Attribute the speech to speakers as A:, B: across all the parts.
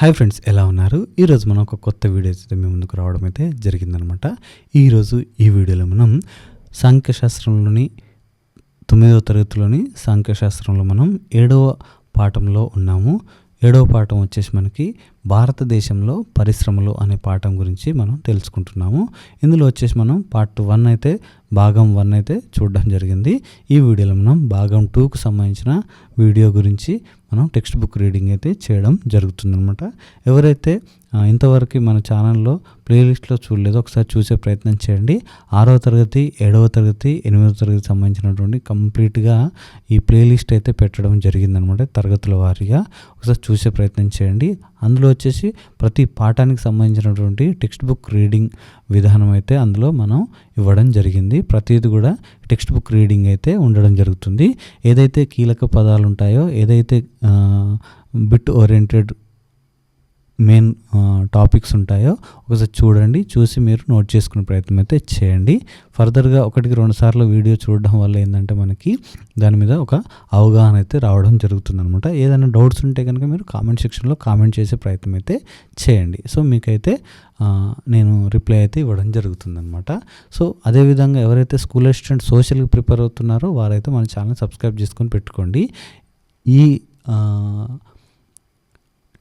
A: Hi friends ఎలా ఉన్నారు? ఈరోజు మనం ఒక కొత్త వీడియో అయితే మీ ముందుకు రావడం అయితే జరిగిందనమాట. ఈరోజు ఈ వీడియోలో మనం సాంఖ్యశాస్త్రంలోని తొమ్మిదవ తరగతిలోని సాంఖ్యశాస్త్రంలో మనం ఏడవ పాఠంలో ఉన్నాము. ఏడవ పాఠం వచ్చేసి మనకి భారతదేశంలో పరిశ్రమలు అనే పాఠం గురించి మనం తెలుసుకుంటున్నాము. ఇందులో వచ్చేసి మనం పార్ట్ వన్ అయితే భాగం వన్ అయితే చూడడం జరిగింది. ఈ వీడియోలో మనం భాగం టూకు సంబంధించిన వీడియో గురించి మనం టెక్స్ట్ బుక్ రీడింగ్ అయితే చేయడం జరుగుతుందనమాట ఎవరైతే ఇంతవరకు మన ఛానల్లో ప్లేలిస్ట్లో చూడలేదో. ఒకసారి చూసే ప్రయత్నం చేయండి. ఆరవ తరగతి ఏడవ తరగతి ఎనిమిదవ తరగతి సంబంధించినటువంటి కంప్లీట్గా ఈ ప్లేలిస్ట్ అయితే పెట్టడం జరిగిందనమాట తరగతుల వారీగా. ఒకసారి చూసే ప్రయత్నం చేయండి. అందులో వచ్చేసి ప్రతి పాఠానికి సంబంధించినటువంటి టెక్స్ట్ బుక్ రీడింగ్ విధానం అయితే అందులో మనం ఇవ్వడం జరిగింది. ప్రతిది కూడా టెక్స్ట్ బుక్ రీడింగ్ అయితే ఉండడం జరుగుతుంది. ఏదైతే కీలక పదాలు ఉంటాయో ఏదైతే బిట్ ఓరియంటెడ్ మెయిన్ టాపిక్స్ ఉంటాయో ఒకసారి చూడండి చూసి మీరు నోట్ చేసుకునే ప్రయత్నం అయితే చేయండి. ఫర్దర్గా ఒకటికి రెండు సార్లు వీడియో చూడడం వల్ల ఏంటంటే మనకి దాని మీద ఒక అవగాహన అయితే రావడం జరుగుతుంది అనమాట ఏదైనా డౌట్స్ ఉంటే కనుక మీరు కామెంట్ సెక్షన్లో కామెంట్ చేసే ప్రయత్నం అయితే చేయండి. సో మీకైతే నేను రిప్లై అయితే ఇవ్వడం జరుగుతుందన్నమాట. సో అదేవిధంగా ఎవరైతే స్కూల్ అసిస్టెంట్ సోషల్కి ప్రిపేర్ అవుతున్నారో వారైతే మన ఛానల్ సబ్స్క్రైబ్ చేసుకొని పెట్టుకోండి. ఈ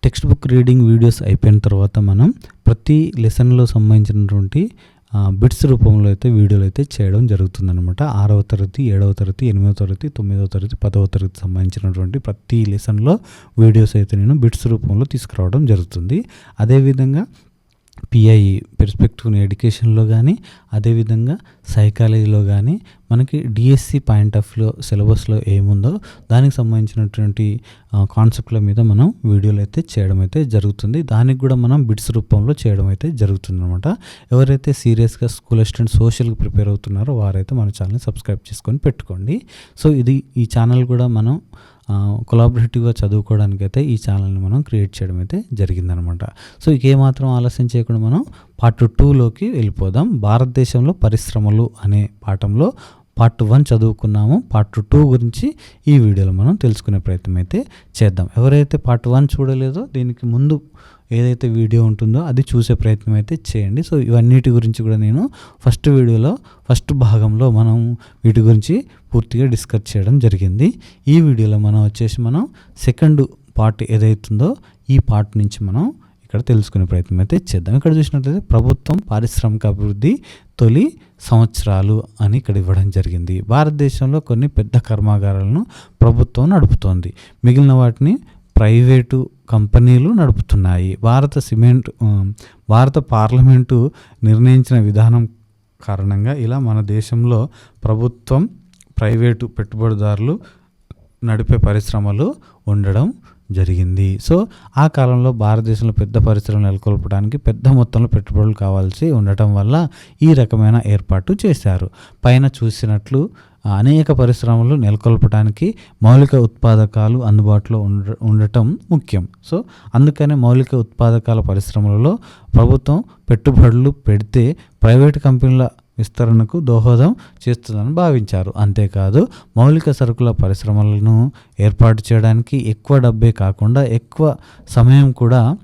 A: టెక్స్ట్ బుక్ రీడింగ్ వీడియోస్ అయిపోయిన తర్వాత మనం ప్రతి లెసన్లో సంబంధించినటువంటి బిట్స్ రూపంలో అయితే వీడియోలు అయితే చేయడం జరుగుతుందనమాట ఆరవ తరగతి ఏడవ తరగతి ఎనిమిదవ తరగతి తొమ్మిదవ తరగతి పదవ తరగతి సంబంధించినటువంటి ప్రతి లెసన్లో వీడియోస్ అయితే నేను బిట్స్ రూపంలో తీసుకురావడం జరుగుతుంది. అదేవిధంగా పిఐ పెర్స్పెక్టివ్ని ఎడ్యుకేషన్లో కానీ అదేవిధంగా సైకాలజీలో కానీ మనకి డిఎస్సి పాయింట్ ఆఫ్ వ్యూలో సిలబస్లో ఏముందో దానికి సంబంధించినటువంటి కాన్సెప్ట్ల మీద మనం వీడియోలు అయితే చేయడం అయితే జరుగుతుంది. దానికి కూడా మనం బిట్స్ రూపంలో చేయడం అయితే జరుగుతుంది అనమాట ఎవరైతే సీరియస్గా స్కూల్ అసిస్టెంట్ సోషల్కి ప్రిపేర్ అవుతున్నారో వారైతే మన ఛానల్ని సబ్స్క్రైబ్ చేసుకొని పెట్టుకోండి. సో ఇది ఈ ఛానల్ కూడా మనం కొలాబరేటివ్గా చదువుకోవడానికి అయితే ఈ ఛానల్ని మనం క్రియేట్ చేయడం అయితే జరిగిందనమాట. సో ఇక ఏమాత్రం ఆలస్యం చేయకుండా మనం పార్ట్ టూలోకి వెళ్ళిపోదాం. భారతదేశంలో పరిశ్రమలు అనే పాఠంలో పార్ట్ వన్ చదువుకున్నామో పార్ట్ టూ గురించి ఈ వీడియోలో మనం తెలుసుకునే ప్రయత్నం అయితే చేద్దాం. ఎవరైతే పార్ట్ వన్ చూడలేదో దీనికి ముందు ఏదైతే వీడియో ఉంటుందో అది చూసే ప్రయత్నం అయితే చేయండి. సో ఇవన్నిటి గురించి కూడా నేను ఫస్ట్ వీడియోలో ఫస్ట్ భాగంలో మనం వీటి గురించి పూర్తిగా డిస్కస్ చేయడం జరిగింది. ఈ వీడియోలో మనం వచ్చేసి మనం సెకండ్ పార్ట్ ఏదైతుందో ఈ పార్ట్ నుంచి మనం ఇక్కడ తెలుసుకునే ప్రయత్నం అయితే చేద్దాం. ఇక్కడ చూసినట్లయితే ప్రభుత్వం పారిశ్రామిక అభివృద్ధి తొలి సంవత్సరాలు అని ఇక్కడ ఇవ్వడం జరిగింది. భారతదేశంలో కొన్ని పెద్ద కర్మాగారాలను ప్రభుత్వం నడుపుతోంది. మిగిలిన వాటిని ప్రైవేటు కంపెనీలు నడుపుతున్నాయి. భారత సిమెంట్ భారత పార్లమెంటు నిర్ణయించిన విధానం కారణంగా ఇలా మన దేశంలో ప్రభుత్వం ప్రైవేటు పెట్టుబడిదారులు నడిపే పరిశ్రమలు ఉండడం జరిగింది. సో ఆ కాలంలో భారతదేశంలో పెద్ద పరిశ్రమలు నెలకొల్పడానికి పెద్ద మొత్తంలో పెట్టుబడులు కావాల్సి ఉండటం వల్ల ఈ రకమైన ఏర్పాటు చేశారు. పైన చూసినట్లు అనేక పరిశ్రమలు నెలకొల్పడానికి మౌలిక ఉత్పాదకాలు అందుబాటులో ఉండ ఉండటం ముఖ్యం. సో అందుకనే మౌలిక ఉత్పాదకాల పరిశ్రమలలో ప్రభుత్వం పెట్టుబడులు పెడితే ప్రైవేటు కంపెనీల విస్తరణకు దోహదం చేస్తుందని భావించారు. అంతేకాదు మౌలిక సరుకుల పరిశ్రమలను ఏర్పాటు చేయడానికి ఎక్కువ డబ్బే కాకుండా ఎక్కువ సమయం కూడా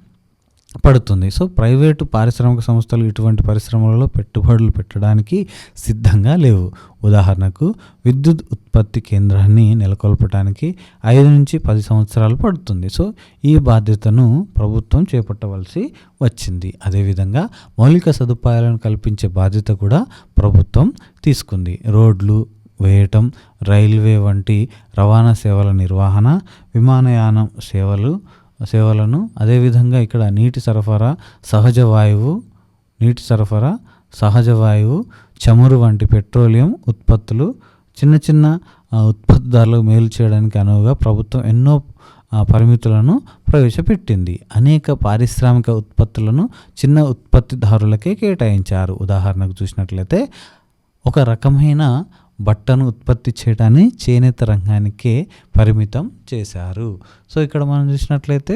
A: పడుతుంది. సో ప్రైవేటు పారిశ్రామిక సంస్థలు ఇటువంటి పరిశ్రమలలో పెట్టుబడులు పెట్టడానికి సిద్ధంగా లేవు. ఉదాహరణకు విద్యుత్ ఉత్పత్తి కేంద్రాన్ని నెలకొల్పడానికి ఐదు నుంచి పది సంవత్సరాలు పడుతుంది. సో ఈ బాధ్యతను ప్రభుత్వం చేపట్టవలసి వచ్చింది. అదేవిధంగా మౌలిక సదుపాయాలను కల్పించే బాధ్యత కూడా ప్రభుత్వం తీసుకుంది. రోడ్లు వేయటం రైల్వే వంటి రవాణా సేవల నిర్వహణ విమానయానం సేవలు సేవలను. అదేవిధంగా ఇక్కడ నీటి సరఫరా సహజ వాయువు నీటి సరఫరా సహజ వాయువు చమురు వంటి పెట్రోలియం ఉత్పత్తులు చిన్న చిన్న ఉత్పత్తిదారులకు మేలు చేయడానికి అనువుగా ప్రభుత్వం ఎన్నో పరిమితులను ప్రవేశపెట్టింది. అనేక పారిశ్రామిక ఉత్పత్తులను చిన్న ఉత్పత్తిదారులకే కేటాయించారు. ఉదాహరణకు చూసినట్లయితే ఒక రకమైన బట్టను ఉత్పత్తి చేయడాన్ని చేనేత రంగానికే పరిమితం చేశారు. సో ఇక్కడ మనం చూసినట్లయితే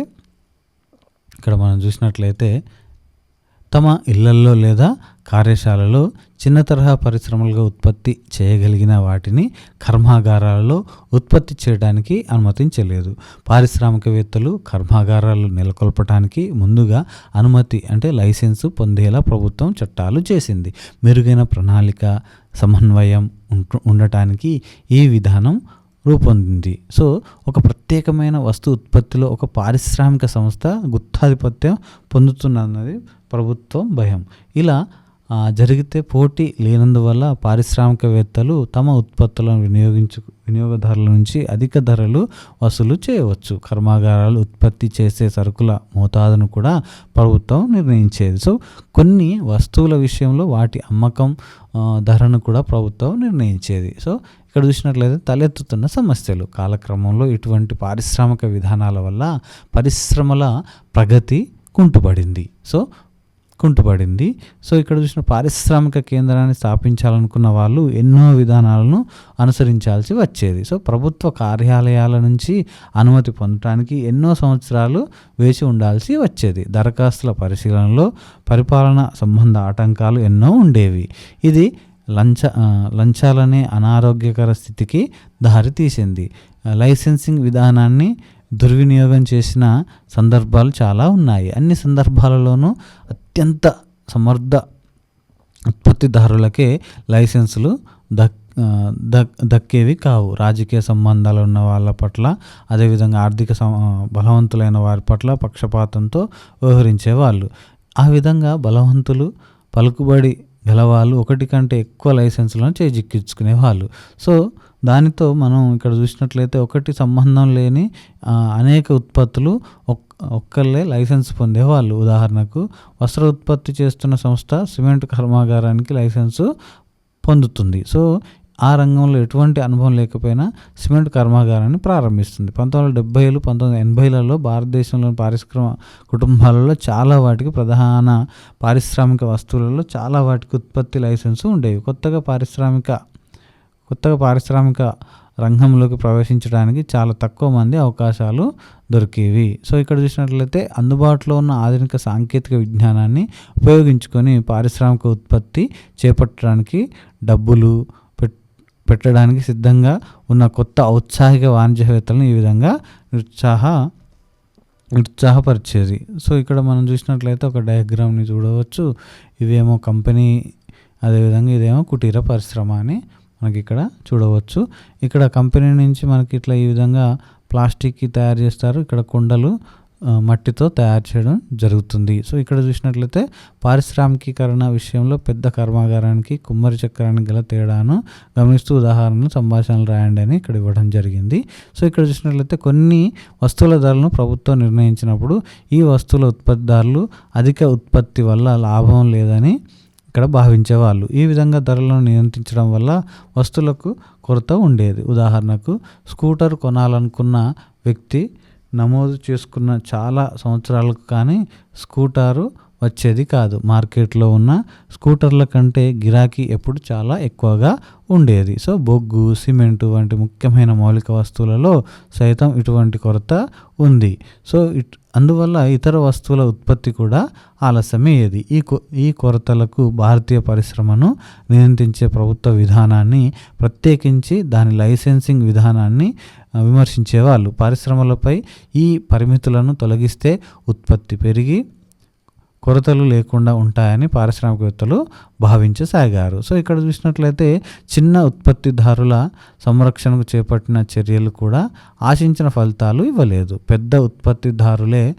A: ఇక్కడ మనం చూసినట్లయితే తమ ఇళ్ళల్లో లేదా కార్యశాలలో చిన్న తరహా పరిశ్రమలుగా ఉత్పత్తి చేయగలిగిన వాటిని కర్మాగారాలలో ఉత్పత్తి చేయడానికి అనుమతించలేదు. పారిశ్రామికవేత్తలు కర్మాగారాలు నెలకొల్పడానికి ముందుగా అనుమతి అంటే లైసెన్సు పొందేలా ప్రభుత్వం చట్టాలు చేసింది. మెరుగైన ప్రణాళిక సమన్వయం ఉండటానికి ఈ విధానం రూపొందింది. సో ఒక ప్రత్యేకమైన వస్తు ఉత్పత్తిలో ఒక పారిశ్రామిక సంస్థ గుత్తాధిపత్యం పొందుతున్నది ప్రభుత్వం భయం. ఇలా జరిగితే పోటీ లేనందువల్ల పారిశ్రామికవేత్తలు తమ ఉత్పత్తులను వినియోగించు వినియోగదారుల నుంచి అధిక ధరలు వసూలు చేయవచ్చు. కర్మాగారాలు ఉత్పత్తి చేసే సరుకుల మోతాదును కూడా ప్రభుత్వం నిర్ణయించేది. సో కొన్ని వస్తువుల విషయంలో వాటి అమ్మకం ధరను కూడా ప్రభుత్వం నిర్ణయించేది. సో ఇక్కడ చూసినట్లయితే తలెత్తుతున్న సమస్యలు. కాలక్రమంలో ఇటువంటి పారిశ్రామిక విధానాల వల్ల పరిశ్రమల ప్రగతి కుంటుపడింది. సో కుంటుపడింది సో ఇక్కడ చూసిన పారిశ్రామిక కేంద్రాన్ని స్థాపించాలనుకున్న వాళ్ళు ఎన్నో విధానాలను అనుసరించాల్సి వచ్చేది. సో ప్రభుత్వ కార్యాలయాల నుంచి అనుమతి పొందడానికి ఎన్నో సంవత్సరాలు వేచి ఉండాల్సి వచ్చేది. దరఖాస్తుల పరిశీలనలో పరిపాలన సంబంధ ఆటంకాలు ఎన్నో ఉండేవి. ఇది లంచ లంచాలనే అనారోగ్యకర స్థితికి దారితీసింది. లైసెన్సింగ్ విధానాన్ని దుర్వినియోగం చేసిన సందర్భాలు చాలా ఉన్నాయి. అన్ని సందర్భాలలోనూ అత్యంత సమర్థ ఉత్పత్తిదారులకే లైసెన్సులు దక్ దక్ దక్కేవి కావు. రాజకీయ సంబంధాలు ఉన్న వాళ్ళ పట్ల అదేవిధంగా ఆర్థిక సం- బలవంతులైన వారి పట్ల పక్షపాతంతో వ్యవహరించేవాళ్ళు ఆ విధంగా బలవంతులు పలుకుబడి గలవాళ్ళు ఒకటి కంటే ఎక్కువ లైసెన్సులను చేజిక్కించుకునేవాళ్ళు సో దానితో మనం ఇక్కడ చూసినట్లయితే ఒకటి సంబంధం లేని అనేక ఉత్పత్తులు ఒక్కళ్ళే లైసెన్స్ పొందేవాళ్ళు ఉదాహరణకు వస్త్ర ఉత్పత్తి చేస్తున్న సంస్థ సిమెంట్ కర్మాగారానికి లైసెన్సు పొందుతుంది. సో ఆ రంగంలో ఎటువంటి అనుభవం లేకపోయినా సిమెంట్ కర్మాగారాన్ని ప్రారంభిస్తుంది. పంతొమ్మిది వందల డెబ్బైలు పంతొమ్మిది ఎనభైలలో భారతదేశంలోని పారిశ్రమ కుటుంబాలలో చాలా వాటికి ప్రధాన పారిశ్రామిక వస్తువులలో చాలా వాటికి ఉత్పత్తి లైసెన్సు ఉండేవి. కొత్తగా పారిశ్రామిక కొత్తగా పారిశ్రామిక రంగంలోకి ప్రవేశించడానికి చాలా తక్కువ మంది అవకాశాలు దొరికేవి. సో ఇక్కడ చూసినట్లయితే అందుబాటులో ఉన్న ఆధునిక సాంకేతిక విజ్ఞానాన్ని ఉపయోగించుకొని పారిశ్రామిక ఉత్పత్తి చేపట్టడానికి డబ్బులు పెట్టడానికి సిద్ధంగా ఉన్న కొత్త ఔత్సాహిక వాణిజ్యవేత్తలను ఈ విధంగా నిరుత్సాహ నిరుత్సాహపరిచేది. సో ఇక్కడ మనం చూసినట్లయితే ఒక డయాగ్రామ్ని చూడవచ్చు. ఇవేమో కంపెనీ అదేవిధంగా ఇదేమో కుటీర పరిశ్రమ అని మనకి ఇక్కడ చూడవచ్చు. ఇక్కడ కంపెనీ నుంచి మనకి ఇట్లా ఈ విధంగా ప్లాస్టిక్కి తయారు చేస్తారు. ఇక్కడ కుండలు మట్టితో తయారు చేయడం జరుగుతుంది. సో ఇక్కడ చూసినట్లయితే పారిశ్రామికీకరణ విషయంలో పెద్ద కర్మాగారానికి కుమ్మరి చక్రానికి గల తేడాను గమనిస్తూ ఉదాహరణలు సంభాషణలు రాయండి అని ఇక్కడ ఇవ్వడం జరిగింది. సో ఇక్కడ చూసినట్లయితే కొన్ని వస్తువుల ధరలను ప్రభుత్వం నిర్ణయించినప్పుడు ఈ వస్తువుల ఉత్పత్తిదారులు అధిక ఉత్పత్తి వల్ల లాభం లేదని ఇక్కడ భావించేవాళ్ళు. ఈ విధంగా ధరలను నియంత్రించడం వల్ల వస్తువులకు కొరత ఉండేది. ఉదాహరణకు స్కూటర్ కొనాలనుకున్న వ్యక్తి నమోదు చేసుకున్న చాలా సంవత్సరాలకు కానీ స్కూటారు వచ్చేది కాదు. మార్కెట్లో ఉన్న స్కూటర్ల కంటే గిరాకీ ఎప్పుడు చాలా ఎక్కువగా ఉండేది. సో బొగ్గు సిమెంటు వంటి ముఖ్యమైన మౌలిక వస్తువులలో సైతం ఇటువంటి కొరత ఉంది. సో ఇట్ అందువల్ల ఇతర వస్తువుల ఉత్పత్తి కూడా ఆలస్యమయ్యేది. ఈ కొ ఈ కొరతలకు భారతీయ పరిశ్రమను నియంత్రించే ప్రభుత్వ విధానాన్ని ప్రత్యేకించి దాని లైసెన్సింగ్ విధానాన్ని విమర్శించేవాళ్ళు. పరిశ్రమలపై ఈ పరిమితులను తొలగిస్తే ఉత్పత్తి పెరిగి కొరతలు లేకుండా ఉంటాయని పారిశ్రామికవేత్తలు భావించసాగారు. సో ఇక్కడ చూసినట్లయితే చిన్న ఉత్పత్తిదారుల సంరక్షణకు చేపట్టిన చర్యలు కూడా ఆశించిన ఫలితాలు ఇవ్వలేదు. పెద్ద ఉత్పత్తిదారులే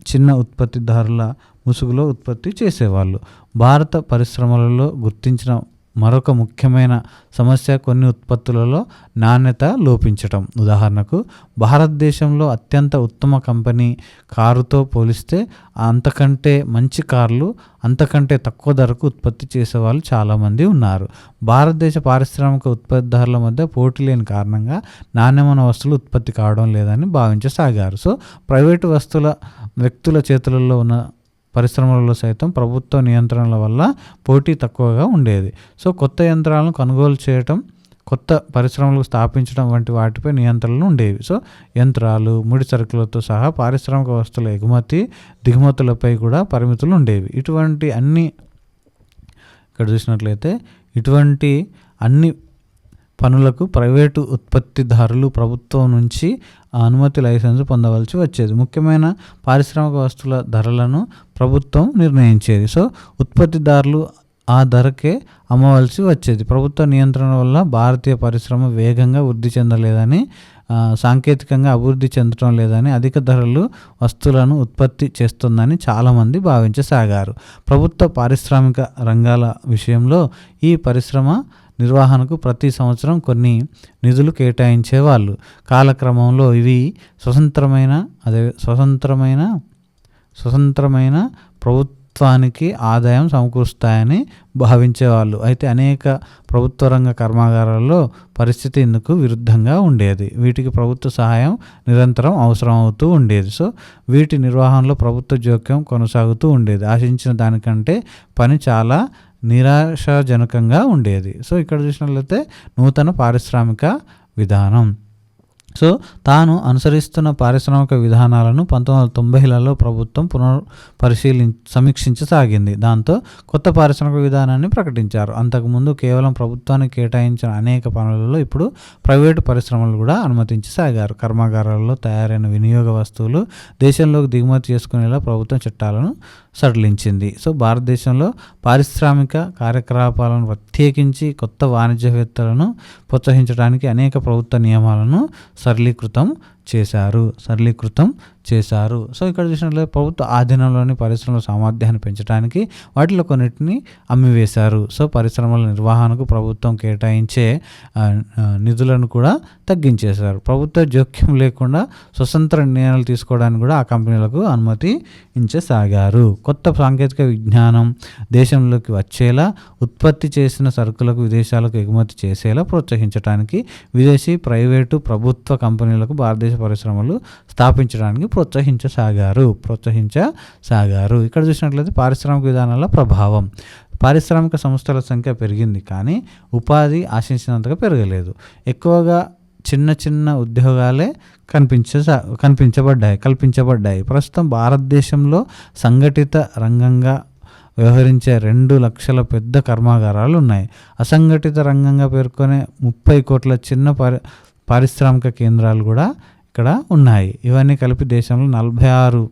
A: చిన్న ఉత్పత్తిదారుల ముసుగులో ఉత్పత్తి చేసేవాళ్ళు. భారత పరిశ్రమలలో గుర్తించిన మరొక ముఖ్యమైన సమస్య కొన్ని ఉత్పత్తులలో నాణ్యత లోపించటం. ఉదాహరణకు భారతదేశంలో అత్యంత ఉత్తమ కంపెనీ కారుతో పోలిస్తే అంతకంటే మంచి కార్లు అంతకంటే తక్కువ ధరకు ఉత్పత్తి చేసేవాళ్ళు చాలామంది ఉన్నారు. భారతదేశ పారిశ్రామిక ఉత్పత్తిదారుల మధ్య పోటీ లేని కారణంగా నాణ్యమైన వస్తువులు ఉత్పత్తి కావడం లేదని భావించసాగారు. సో ప్రైవేటు వస్తువుల వ్యక్తుల చేతులలో ఉన్న పరిశ్రమలలో సైతం ప్రభుత్వ నియంత్రణల వల్ల పోటీ తక్కువగా ఉండేది. సో కొత్త యంత్రాలను కొనుగోలు చేయటం కొత్త పరిశ్రమలు స్థాపించడం వంటి వాటిపై నియంత్రణలు ఉండేవి. సో యంత్రాలు ముడి సరుకులతో సహా పారిశ్రామిక వస్తువుల ఎగుమతి దిగుమతులపై కూడా పరిమితులు ఉండేవి. ఇటువంటి అన్ని ఇక్కడ చూసినట్లయితే ఇటువంటి అన్ని పనులకు ప్రైవేటు ఉత్పత్తిదారులు ప్రభుత్వం నుంచి అనుమతి లైసెన్స్ పొందవలసి వచ్చేది. ముఖ్యమైన పారిశ్రామిక వస్తువుల ధరలను ప్రభుత్వం నిర్ణయించేది. సో ఉత్పత్తిదారులు ఆ ధరకే అమ్మవలసి వచ్చేది. ప్రభుత్వ నియంత్రణ వల్ల భారతీయ పరిశ్రమ వేగంగా వృద్ధి చెందలేదని సాంకేతికంగా అభివృద్ధి చెందడం లేదని అధిక ధరలు వస్తువులను ఉత్పత్తి చేస్తుందని చాలామంది భావించసాగారు. ప్రభుత్వ పారిశ్రామిక రంగాల విషయంలో ఈ పరిశ్రమ నిర్వహణకు ప్రతి సంవత్సరం కొన్ని నిధులు కేటాయించేవాళ్ళు. కాలక్రమంలో ఇవి స్వతంత్రమైన అదే స్వతంత్రమైన స్వతంత్రమైన ప్రభుత్వానికి ఆదాయం సమకూరుస్తాయని భావించేవాళ్ళు. అయితే అనేక ప్రభుత్వ రంగ కర్మాగారాల్లో పరిస్థితి ఇందుకు విరుద్ధంగా ఉండేది. వీటికి ప్రభుత్వ సహాయం నిరంతరం అవసరం అవుతూ ఉండేది. సో వీటి నిర్వహణలో ప్రభుత్వ జోక్యం కొనసాగుతూ ఉండేది. ఆశించిన దానికంటే పని చాలా నిరాశాజనకంగా ఉండేది. సో ఇక్కడ చూసినట్లయితే నూతన పారిశ్రామిక విధానం. సో తాను అనుసరిస్తున్న పారిశ్రామిక విధానాలను పంతొమ్మిది వందల తొంభైలలో ప్రభుత్వం పునర్ పరిశీలి సమీక్షించసాగింది. దాంతో కొత్త పారిశ్రామిక విధానాన్ని ప్రకటించారు. అంతకుముందు కేవలం ప్రభుత్వానికి కేటాయించిన అనేక పనులలో ఇప్పుడు ప్రైవేటు పరిశ్రమలు కూడా అనుమతించసాగారు. కర్మాగారాల్లో తయారైన వినియోగ వస్తువులు దేశంలోకి దిగుమతి చేసుకునేలా ప్రభుత్వం చట్టాలను సడలించింది. సో భారతదేశంలో పారిశ్రామిక కార్యకలాపాలను ప్రత్యేకించి కొత్త వాణిజ్యవేత్తలను ప్రోత్సహించడానికి అనేక ప్రభుత్వ నియమాలను సరళీకృతం చేశారు సరళీకృతం చేశారు. సో ఇక్కడ చూసినట్లయితే ప్రభుత్వ ఆధీనంలోని పరిశ్రమల సామర్థ్యాన్ని పెంచడానికి వాటిలో కొన్నిటిని అమ్మివేశారు. సో పరిశ్రమల నిర్వహణకు ప్రభుత్వం కేటాయించే నిధులను కూడా తగ్గించేశారు. ప్రభుత్వ జోక్యం లేకుండా స్వతంత్ర నిర్ణయాలు తీసుకోవడానికి కూడా ఆ కంపెనీలకు అనుమతి ఇచ్చసాగారు. కొత్త సాంకేతిక విజ్ఞానం దేశంలోకి వచ్చేలా ఉత్పత్తి చేసిన సరుకులకు విదేశాలకు ఎగుమతి చేసేలా ప్రోత్సహించడానికి విదేశీ ప్రైవేటు ప్రభుత్వ కంపెనీలకు భారతదేశ పరిశ్రమలు స్థాపించడానికి ప్రోత్సహించసాగారు. ప్రోత్సహించసాగారు. ఇక్కడ చూసినట్లయితే పారిశ్రామిక విధానాల ప్రభావం. పారిశ్రామిక సంస్థల సంఖ్య పెరిగింది కానీ ఉపాధి ఆశించినంతగా పెరగలేదు. ఎక్కువగా చిన్న చిన్న ఉద్యోగాలే కనిపించ కనిపించబడ్డాయి కల్పించబడ్డాయి. ప్రస్తుతం భారతదేశంలో సంఘటిత రంగంగా వ్యవహరించే రెండు లక్షల పెద్ద కర్మాగారాలు ఉన్నాయి అసంఘటిత రంగంగా పేర్కొనే ముప్పై కోట్ల చిన్న పారి పారిశ్రామిక కేంద్రాలు కూడా ఇక్కడ ఉన్నాయి. ఇవన్నీ కలిపి దేశంలో నలభై ఆరు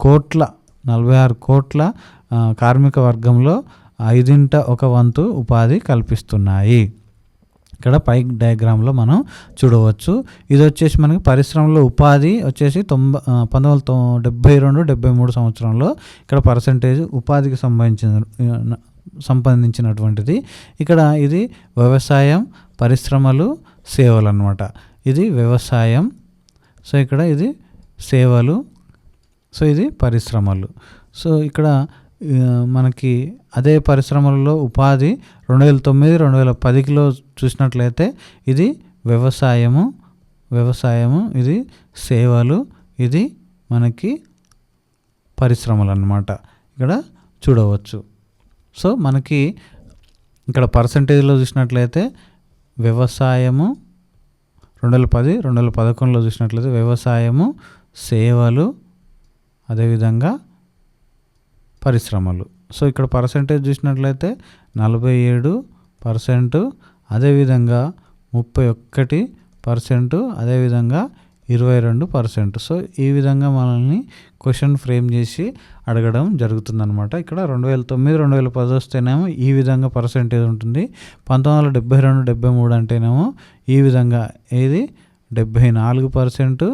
A: కోట్ల నలభై ఆరు కోట్ల కార్మిక వర్గంలో ఐదింట ఒక వంతు ఉపాధి కల్పిస్తున్నాయి. ఇక్కడ పై డయాగ్రామ్లో మనం చూడవచ్చు. ఇది వచ్చేసి మనకి పరిశ్రమలో ఉపాధి వచ్చేసి తొంభై పంతొమ్మిది వందల తొ- డెబ్బై రెండు డెబ్బై మూడు సంవత్సరంలో ఇక్కడ పర్సంటేజ్ ఉపాధికి సంబంధించిన సంబంధించినటువంటిది. ఇక్కడ ఇది వ్యవసాయం పరిశ్రమలు సేవలు అన్నమాట. ఇది వ్యవసాయం సో ఇక్కడ ఇది సేవలు సో ఇది పరిశ్రమలు. సో ఇక్కడ మనకి అదే పరిశ్రమలలో ఉపాధి రెండు వేల తొమ్మిది రెండు వేల పదికిలో చూసినట్లయితే ఇది వ్యవసాయము వ్యవసాయము ఇది సేవలు ఇది మనకి పరిశ్రమలు అన్నమాట ఇక్కడ చూడవచ్చు. సో మనకి ఇక్కడ పర్సంటేజ్లో చూసినట్లయితే వ్యవసాయము రెండు వేల పది రెండు వేల పదకొండులో చూసినట్లయితే వ్యవసాయము సేవలు అదేవిధంగా పరిశ్రమలు. సో ఇక్కడ పర్సంటేజ్ చూసినట్లయితే నలభై ఏడు పర్సెంటు అదేవిధంగా ముప్పై ఒక్కటి పర్సెంటు అదేవిధంగా ఇరవై రెండు పర్సెంట్. సో ఈ విధంగా మనల్ని క్వశ్చన్ ఫ్రేమ్ చేసి అడగడం జరుగుతుందన్నమాట. ఇక్కడ రెండు వేల తొమ్మిది రెండు వేల పది వస్తేనేమో ఈ విధంగా పర్సెంటేజ్ ఉంటుంది. పంతొమ్మిది వందల డెబ్బై రెండు డెబ్బై మూడు అంటేనేమో ఈ విధంగా. ఏది? డెబ్బై నాలుగు పర్సెంట్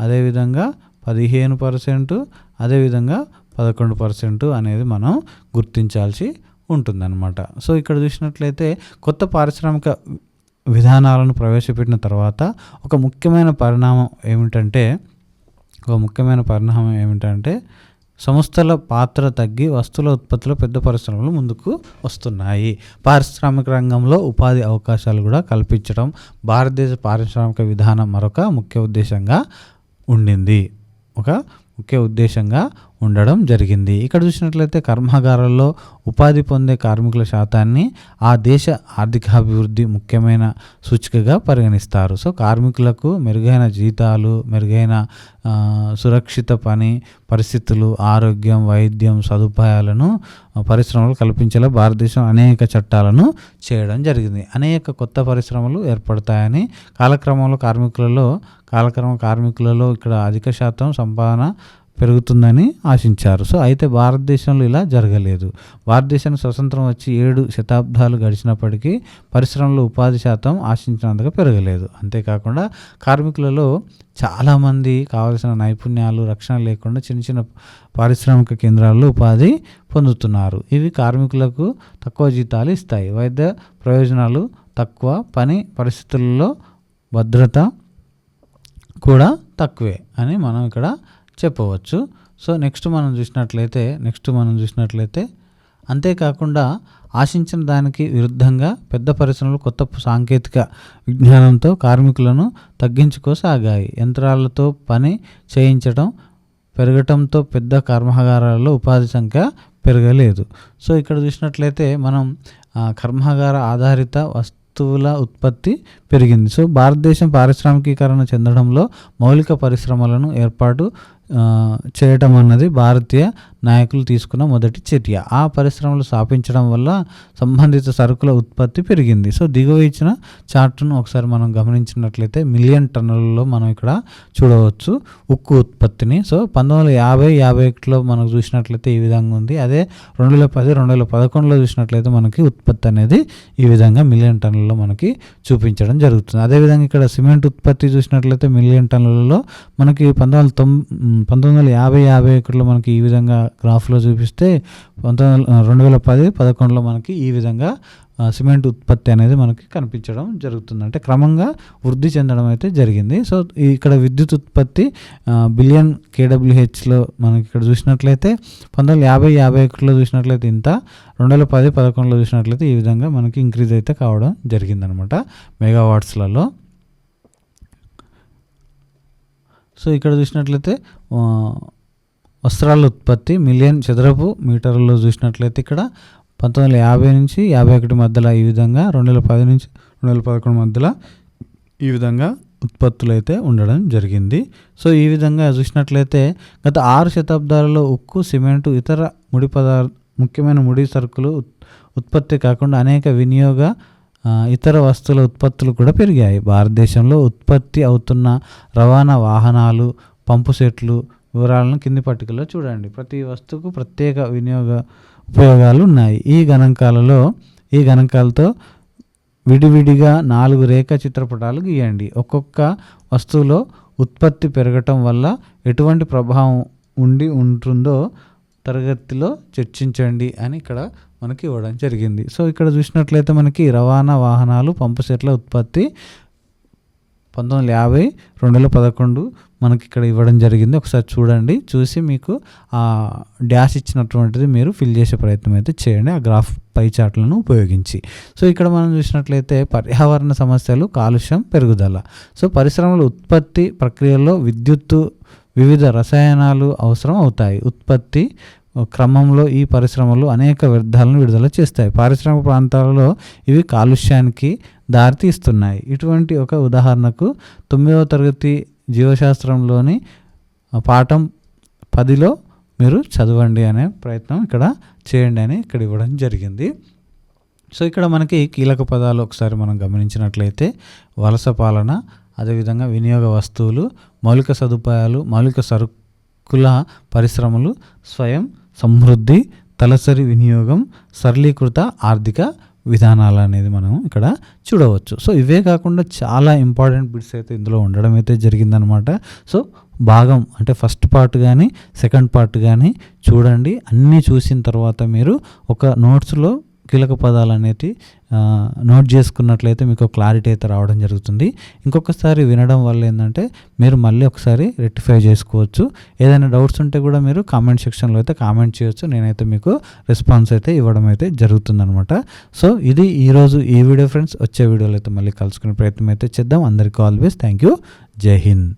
A: అదేవిధంగా పదిహేను పర్సెంట్ అదేవిధంగా పదకొండు పర్సెంట్ అనేది మనం గుర్తించాల్సి ఉంటుందన్నమాట. సో ఇక్కడ చూసినట్లయితే కొత్త పారిశ్రామిక విధానాలను ప్రవేశపెట్టిన తర్వాత ఒక ముఖ్యమైన పరిణామం ఏమిటంటే ఒక ముఖ్యమైన పరిణామం ఏమిటంటే సంస్థల పాత్ర తగ్గి వస్తువుల ఉత్పత్తిలో పెద్ద పరిశ్రమలు ముందుకు వస్తున్నాయి. పారిశ్రామిక రంగంలో ఉపాధి అవకాశాలు కూడా కల్పించడం భారతదేశ పారిశ్రామిక విధానం మరొక ముఖ్య ఉద్దేశంగా ఉండింది. ఒక ముఖ్య ఉద్దేశంగా ఉండడం జరిగింది. ఇక్కడ చూసినట్లయితే కర్మాగారాల్లో ఉపాధి పొందే కార్మికుల శాతాన్ని ఆ దేశ ఆర్థికాభివృద్ధి ముఖ్యమైన సూచికగా పరిగణిస్తారు. సో కార్మికులకు మెరుగైన జీతాలు మెరుగైన సురక్షిత పని పరిస్థితులు ఆరోగ్యం వైద్యం సదుపాయాలను పరిశ్రమలు కల్పించేలా భారతదేశం అనేక చట్టాలను చేయడం జరిగింది. అనేక కొత్త పరిశ్రమలు ఏర్పడతాయని కాలక్రమంలో కార్మికులలో కాలక్రమ కార్మికులలో ఇక్కడ అధిక శాతం సంపాదన పెరుగుతుందని ఆశించారు. సో అయితే భారతదేశంలో ఇలా జరగలేదు. భారతదేశానికి స్వతంత్రం వచ్చి ఏడు శతాబ్దాలు గడిచినప్పటికీ పరిశ్రమలో ఉపాధి శాతం ఆశించినంతగా పెరగలేదు. అంతేకాకుండా కార్మికులలో చాలామంది కావలసిన నైపుణ్యాలు రక్షణ లేకుండా చిన్న చిన్న పారిశ్రామిక కేంద్రాల్లో ఉపాధి పొందుతున్నారు. ఇవి కార్మికులకు తక్కువ జీతాలు ఇస్తాయి. వైద్య ప్రయోజనాలు తక్కువ పని పరిస్థితుల్లో భద్రత కూడా తక్కువే అని మనం ఇక్కడ చెప్పవచ్చు. సో నెక్స్ట్ మనం చూసినట్లయితే నెక్స్ట్ మనం చూసినట్లయితే అంతేకాకుండా ఆశించిన దానికి విరుద్ధంగా పెద్ద పరిశ్రమలు కొత్త సాంకేతిక విజ్ఞానంతో కార్మికులను తగ్గించుకోసాగాయి. యంత్రాలతో పని చేయించడం పెరగటంతో పెద్ద కర్మాగారాల్లో ఉపాధి సంఖ్య పెరగలేదు. సో ఇక్కడ చూసినట్లయితే మనం కర్మాగార ఆధారిత వస్తువుల ఉత్పత్తి పెరిగింది. సో భారతదేశం పారిశ్రామికీకరణ చెందడంలో మౌలిక పరిశ్రమలను ఏర్పాటు చేయటం అన్నది భారతీయ నాయకులు తీసుకున్న మొదటి చర్య. ఆ పరిశ్రమలు స్థాపించడం వల్ల సంబంధిత సరుకుల ఉత్పత్తి పెరిగింది. సో దిగువ ఇచ్చిన చార్టును ఒకసారి మనం గమనించినట్లయితే మిలియన్ టన్నులలో మనం ఇక్కడ చూడవచ్చు ఉక్కు ఉత్పత్తిని. సో పంతొమ్మిది వందల యాభై యాభై ఒకటిలో మనం చూసినట్లయితే ఈ విధంగా ఉంది. అదే రెండు వేల పది రెండు వేల పదకొండులో చూసినట్లయితే మనకి ఉత్పత్తి అనేది ఈ విధంగా మిలియన్ టన్నులలో మనకి చూపించడం జరుగుతుంది. అదేవిధంగా ఇక్కడ సిమెంట్ ఉత్పత్తి చూసినట్లయితే మిలియన్ టన్నులలో మనకి పంతొమ్మిది వందల తొమ్ పంతొమ్మిది వందల యాభై యాభై ఒకటిలో మనకి ఈ విధంగా గ్రాఫ్లో చూపిస్తే పంతొమ్మిది రెండు వేల పది పదకొండులో మనకి ఈ విధంగా సిమెంట్ ఉత్పత్తి అనేది మనకి కనిపించడం జరుగుతుంది. అంటే క్రమంగా వృద్ధి చెందడం అయితే జరిగింది. సో ఇక్కడ విద్యుత్ ఉత్పత్తి బిలియన్ కేడబ్ల్యూహెచ్లో మనకి ఇక్కడ చూసినట్లయితే పంతొమ్మిది వందల యాభై యాభై ఒకటిలో చూసినట్లయితే ఇంత రెండు వేల పది పదకొండులో చూసినట్లయితే ఈ విధంగా మనకి ఇంక్రీజ్ అయితే కావడం జరిగిందనమాట మెగావాట్స్లలో. సో ఇక్కడ చూసినట్లయితే వస్త్రాల ఉత్పత్తి మిలియన్ చదరపు మీటర్లలో చూసినట్లయితే ఇక్కడ పంతొమ్మిది వందల యాభై నుంచి యాభై ఒకటి మధ్యలో ఈ విధంగా రెండు వేల పది నుంచి రెండు వేల పదకొండు మధ్యలో ఈ విధంగా ఉత్పత్తులు అయితే ఉండడం జరిగింది. సో ఈ విధంగా చూసినట్లయితే గత ఆరు శతాబ్దాలలో ఉక్కు సిమెంటు ఇతర ముడి పదార్థ ముఖ్యమైన ముడి సరుకులు ఉత్పత్తి కాకుండా అనేక వినియోగ ఇతర వస్తువుల ఉత్పత్తులు కూడా పెరిగాయి. భారతదేశంలో ఉత్పత్తి అవుతున్న రవాణా వాహనాలు పంపు సెట్లు వివరాలను కింది పట్టికలో చూడండి. ప్రతి వస్తువుకు ప్రత్యేక వినియోగ ఉపయోగాలు ఉన్నాయి. ఈ గణాంకాలలో ఈ గణాంకాలతో విడివిడిగా నాలుగు రేఖ చిత్రపటాలు గీయండి. ఒక్కొక్క వస్తువులో ఉత్పత్తి పెరగటం వల్ల ఎటువంటి ప్రభావం ఉండి ఉంటుందో తరగతిలో చర్చించండి అని ఇక్కడ మనకి ఇవ్వడం జరిగింది. సో ఇక్కడ చూసినట్లయితే మనకి రవాణా వాహనాలు పంపు సెట్ల ఉత్పత్తి పంతొమ్మిది వందల యాభై రెండు వేల పదకొండు మనకి ఇక్కడ ఇవ్వడం జరిగింది. ఒకసారి చూడండి. చూసి మీకు ఆ డ్యాష్ ఇచ్చినటువంటిది మీరు ఫిల్ చేసే ప్రయత్నం అయితే చేయండి. ఆ గ్రాఫ్ పై చాట్లను ఉపయోగించి. సో ఇక్కడ మనం చూసినట్లయితే పర్యావరణ సమస్యలు కాలుష్యం పెరుగుదల. సో పరిశ్రమల ఉత్పత్తి ప్రక్రియలో విద్యుత్తు వివిధ రసాయనాలు అవసరం అవుతాయి. ఉత్పత్తి క్రమంలో ఈ పరిశ్రమలు అనేక వ్యర్థాలను విడుదల చేస్తాయి. పారిశ్రామిక ప్రాంతాలలో ఇవి కాలుష్యానికి దారితీస్తున్నాయి. ఇటువంటి ఒక ఉదాహరణకు తొమ్మిదవ తరగతి జీవశాస్త్రంలోని పాఠం పదిలో మీరు చదవండి అనే ప్రయత్నం ఇక్కడ చేయండి అని ఇక్కడ ఇవ్వడం జరిగింది. సో ఇక్కడ మనకి కీలక పదాలు ఒకసారి మనం గమనించినట్లయితే వలస పాలన అదేవిధంగా వినియోగ వస్తువులు మౌలిక సదుపాయాలు మౌలిక సరుకుల పరిశ్రమలు స్వయం సమృద్ధి తలసరి వినియోగం సరళీకృత ఆర్థిక విధానాలు అనేది మనం ఇక్కడ చూడవచ్చు. సో ఇవే కాకుండా చాలా ఇంపార్టెంట్ బిట్స్ అయితే ఇందులో ఉండడం అయితే జరిగిందనమాట. సో భాగం అంటే ఫస్ట్ పార్ట్ కానీ సెకండ్ పార్ట్ కానీ చూడండి. అన్నీ చూసిన తర్వాత మీరు ఒక నోట్స్లో కీలక పదాలు అనేది నోట్ చేసుకున్నట్లయితే మీకు క్లారిటీ అయితే రావడం జరుగుతుంది. ఇంకొకసారి వినడం వల్ల ఏంటంటే మీరు మళ్ళీ ఒకసారి రెక్టిఫై చేసుకోవచ్చు. ఏదైనా డౌట్స్ ఉంటే కూడా మీరు కామెంట్ సెక్షన్లో అయితే కామెంట్ చేయొచ్చు. నేనైతే మీకు రెస్పాన్స్ అయితే ఇవ్వడం అయితే జరుగుతుందనమాట సో ఇది ఈరోజు ఈ వీడియో ఫ్రెండ్స్. వచ్చే వీడియోలో అయితే మళ్ళీ కలుసుకునే ప్రయత్నం అయితే చేద్దాం. అందరికీ ఆల్వేస్ థ్యాంక్ యూ. జై హింద్.